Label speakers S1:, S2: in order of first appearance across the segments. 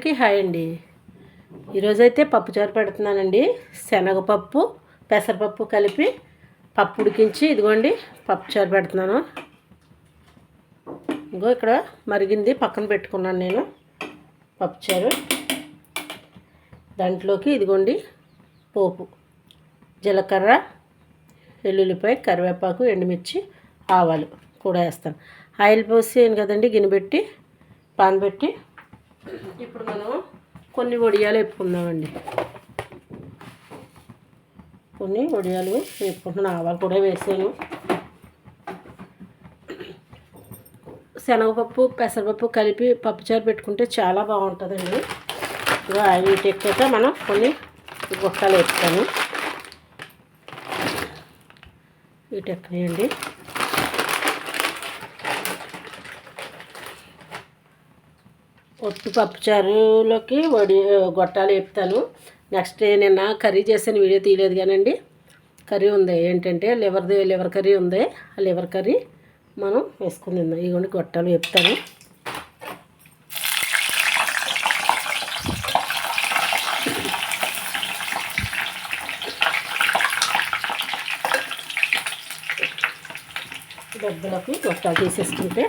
S1: అందరికీ హాయ్ అండి ఈరోజైతే పప్పుచారు పెడుతున్నానండి శనగపప్పు పెసరపప్పు కలిపి పప్పు ఉడికించి ఇదిగోండి పప్పుచారు పెడుతున్నాను ఇంకో ఇక్కడ మరిగింది పక్కన పెట్టుకున్నాను నేను పప్పుచారు దాంట్లోకి ఇదిగోండి పోపు జీలకర్ర వెల్లుల్లిపాయ కరివేపాకు ఎండుమిర్చి ఆవాలు కూడా వేస్తాను ఆయిల్ పోసి కదండి గిన్నె పెట్టి పాన్ పెట్టి ఇప్పుడు మనం కొన్ని వడియాలు వేపుకుందామండి కొన్ని వడియాలు వేపుకుంటున్నాను ఆవాలు కూడా వేసాను శనగపప్పు పెసరపప్పు కలిపి పప్పుచారు పెట్టుకుంటే చాలా బాగుంటుందండి ఇలా ఆయిల్ ఎక్కాక మనం కొన్ని గుక్కలు వేపుతాను ఇటు ఎక్కనేయండి ఒట్టు పప్పుచారులోకి వడి గొట్టాలు వేపుతాను నెక్స్ట్ నిన్న కర్రీ చేసిన వీడియో తీయలేదు కానండి కర్రీ ఉంది ఏంటంటే లివర్ది లివర్ కర్రీ ఉంది ఆ లివర్ కర్రీ మనం వేసుకుని ఇదిగోండి గొట్టాలు వేపుతాను డబ్బులకి గొట్టాలు తీసేసుకుంటే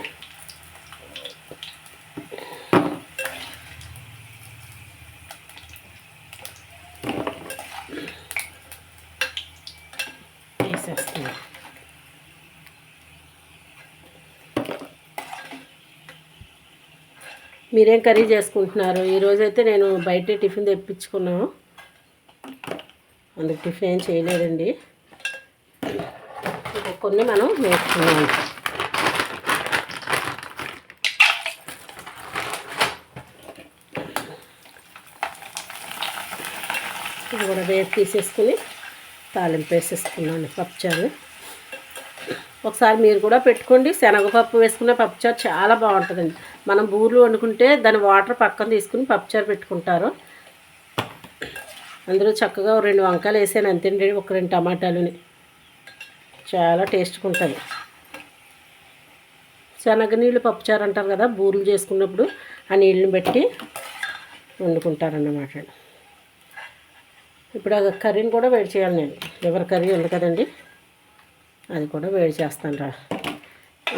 S1: మీరేం కర్రీ చేసుకుంటున్నారు ఈరోజైతే నేను బయట టిఫిన్ తెప్పించుకున్నాను అందుకు టిఫిన్ ఏం చేయలేదండి కొన్ని మనం నేర్చుకున్నాం ఇది కూడా వేసి తీసేసుకుని తాలింపు వేసేసుకున్నాను పప్పుచారు ఒకసారి మీరు కూడా పెట్టుకోండి శనగపప్పు వేసుకున్న పప్పుచారు చాలా బాగుంటుందండి మనం బూర్లు వండుకుంటే దాని వాటర్ పక్కన తీసుకుని పప్పుచారు పెట్టుకుంటారు అందులో చక్కగా రెండు వంకాయలు వేసాను అంతే ఒక రెండు టమాటాలుని చాలా టేస్ట్గా ఉంటుంది శనగ నీళ్ళు పప్పుచారు అంటారు కదా బూర్లు చేసుకున్నప్పుడు ఆ నీళ్ళని బట్టి వండుకుంటారన్నమాట ఇప్పుడు ఆ కర్రీని కూడా వేడి చేయాలి నేను ఎవరి కర్రీ ఉంది కదండి అది కూడా వేడి చేస్తాను రా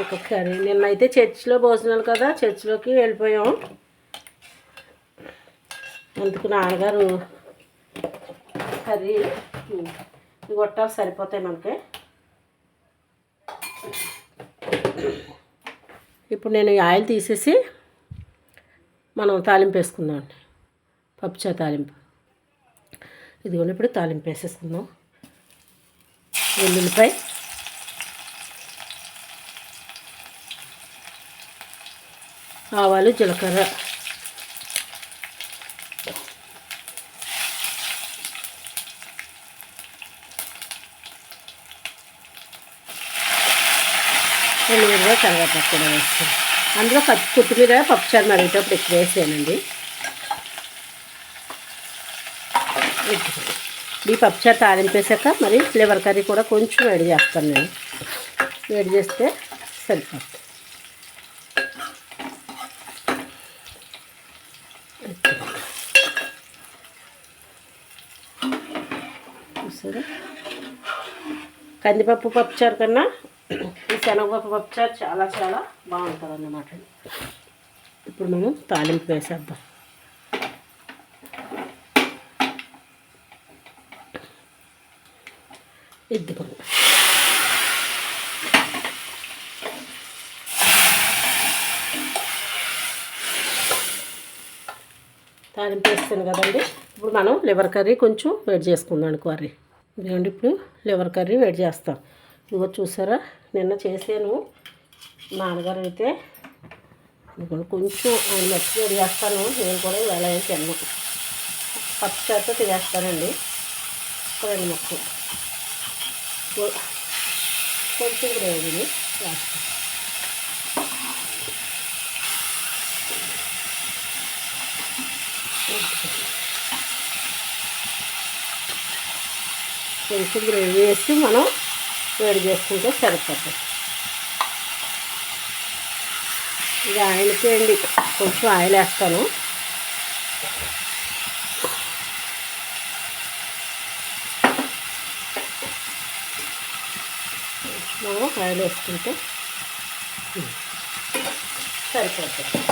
S1: ఇంకా కర్రీ నిన్నైతే చర్చిలో భోజనాలు కదా చర్చిలోకి వెళ్ళిపోయాం అందుకు నాన్నగారు కర్రీ గొట్టాలు సరిపోతాయి మనకి ఇప్పుడు నేను ఈ ఆయిల్ తీసేసి మనం తాలింపు వేసుకుందామండి పప్పుచా తాలింపు ఇదిగోండి ఇప్పుడు తాలింపు వేసేసుకుందాం వెల్లుల్లిపాయ ఆవాలు జీలకర్ర ఎల్లిగడ్డ కరివేపాకు కూడా వేస్తాను అందులో పచ్చి కొత్తిమీర చారు మరిగేటప్పుడు ఎక్కువ వేసానండి ఈ చారు తాలింపేసాక మరి ఫ్లేవర్ కర్రీ కూడా కొంచెం వేడి చేస్తాను నేను వేడి చేస్తే సరిపోతుంది చూసారు కందిపప్పు పప్పుచారు కన్నా ఈ శనగపప్పు పప్పుచారు చాలా చాలా బాగుంటుంది అన్నమాట ఇప్పుడు మనం తాలింపు వేసేద్దాం ఇద్దరు తాలింపేస్తాను వేస్తాను కదండి ఇప్పుడు మనం లివర్ కర్రీ కొంచెం వేడి చేసుకుందాం కర్రీ ఇదేమండి ఇప్పుడు లివర్ కర్రీ వేడి చేస్తాం ఇదిగో చూసారా నిన్న చేసాను నాన్నగారు అయితే కొంచెం ఆయన మర్చి వేడి చేస్తాను నేను కూడా వేళ తిన్న తిన్నాను పచ్చడితో తినేస్తానండి రెండు మొక్కలు కొంచెం గ్రేవీని వేస్తాను కొంచెం గ్రేవీ వేసి మనం వేడి చేసుకుంటే సరిపోతుంది ఇది ఆయిల్ చేయండి కొంచెం ఆయిల్ వేస్తాను మనం ఆయిల్ వేసుకుంటే సరిపోతుంది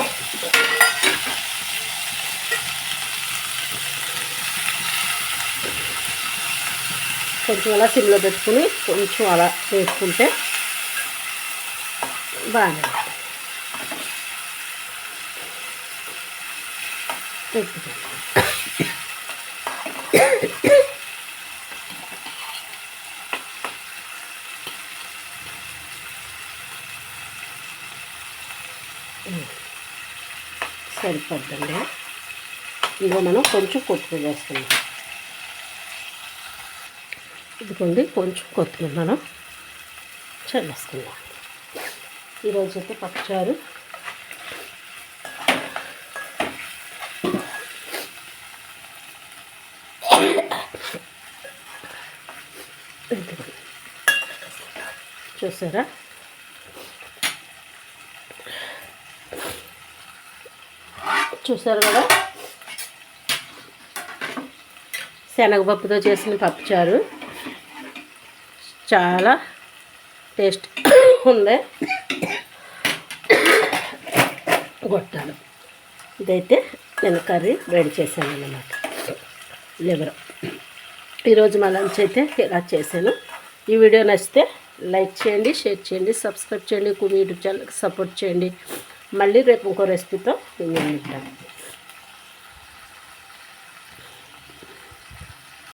S1: కొంచెం అలా సిమ్లో పెట్టుకుని కొంచెం అలా వేసుకుంటే బాగానే సరిపోద్దండి ఇందులో మనం కొంచెం కొత్తిమీర వేసుకుందాం ఇదిగోండి కొంచెం కొత్తిమీర మనం చల్లేసుకుందాం ఈరోజు అయితే పచ్చారు చూసారా చూసారు కదా శనగపప్పుతో చేసిన పప్పుచారు చాలా టేస్ట్ ఉంది గొట్టాలు ఇదైతే నేను కర్రీ రెడీ చేశాను అన్నమాట లివర్ ఈరోజు మా లంచ్ అయితే ఇలా చేశాను ఈ వీడియో నచ్చితే లైక్ చేయండి షేర్ చేయండి సబ్స్క్రైబ్ చేయండి మీ యూట్యూబ్ ఛానల్కి సపోర్ట్ చేయండి మళ్ళీ రేపు ఇంకో రెసిపీతో నేను ఉంటాను